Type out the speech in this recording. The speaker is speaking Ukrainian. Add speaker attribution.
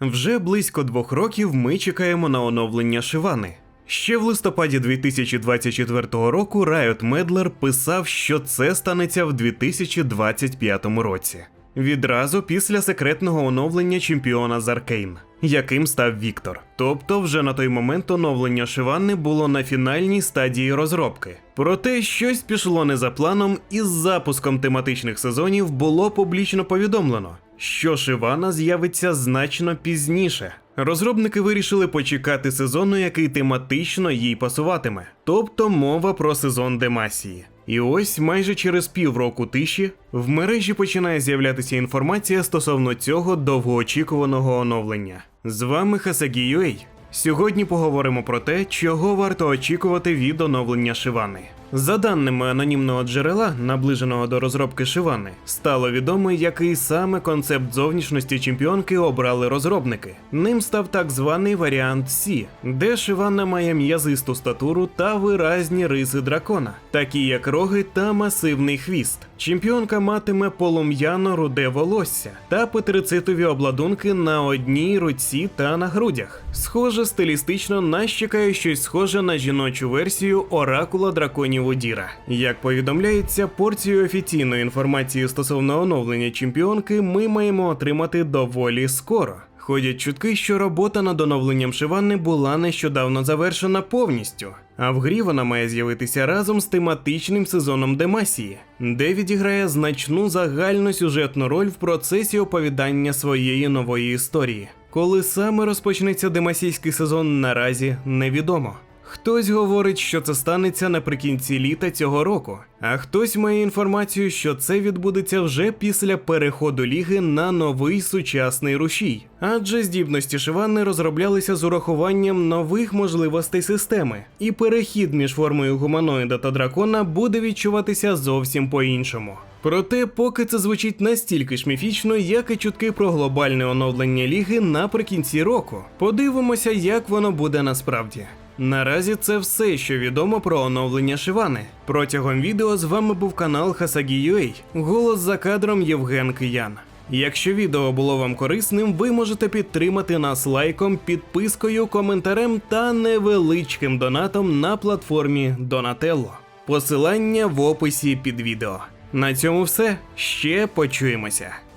Speaker 1: Вже близько двох років ми чекаємо на оновлення Шивани. Ще в листопаді 2024 року Riot Медлер писав, що це станеться в 2025 році. Відразу після секретного оновлення чемпіона з Аркейн, яким став Віктор. Тобто, вже на той момент оновлення Шивани було на фінальній стадії розробки. Проте щось пішло не за планом, і з запуском тематичних сезонів було публічно повідомлено, що Шивана з'явиться значно пізніше. Розробники вирішили почекати сезону, який тематично їй пасуватиме, тобто мова про сезон Демасії. І ось майже через півроку тиші в мережі починає з'являтися інформація стосовно цього довгоочікуваного оновлення. З вами Хасагі Юей. Сьогодні поговоримо про те, чого варто очікувати від оновлення Шивани. За даними анонімного джерела, наближеного до розробки Шивани, стало відомо, який саме концепт зовнішності чемпіонки обрали розробники. Ним став так званий варіант Сі, де Шивана має м'язисту статуру та виразні риси дракона, такі як роги та масивний хвіст. Чемпіонка матиме полум'яно руде волосся та петрицитові обладунки на одній руці та на грудях. Схоже, стилістично нас чекає щось схоже на жіночу версію оракула драконів Одіра. Як повідомляється, порцію офіційної інформації стосовно оновлення чемпіонки ми маємо отримати доволі скоро. Ходять чутки, що робота над оновленням Шивани була нещодавно завершена повністю, а в грі вона має з'явитися разом з тематичним сезоном Демасії, де відіграє значну загальну сюжетну роль в процесі оповідання своєї нової історії. Коли саме розпочнеться демасійський сезон, наразі невідомо. Хтось говорить, що це станеться наприкінці літа цього року, а хтось має інформацію, що це відбудеться вже після переходу ліги на новий сучасний рушій. Адже здібності Шивани розроблялися з урахуванням нових можливостей системи, і перехід між формою гуманоїда та дракона буде відчуватися зовсім по-іншому. Проте, поки це звучить настільки ж міфічно, як і чутки про глобальне оновлення ліги наприкінці року. Подивимося, як воно буде насправді. Наразі це все, що відомо про оновлення Шивани. Протягом відео з вами був канал Хасагі.ua, голос за кадром Євген Киян. Якщо відео було вам корисним, ви можете підтримати нас лайком, підпискою, коментарем та невеличким донатом на платформі Donatello. Посилання в описі під відео. На цьому все. Ще почуємося.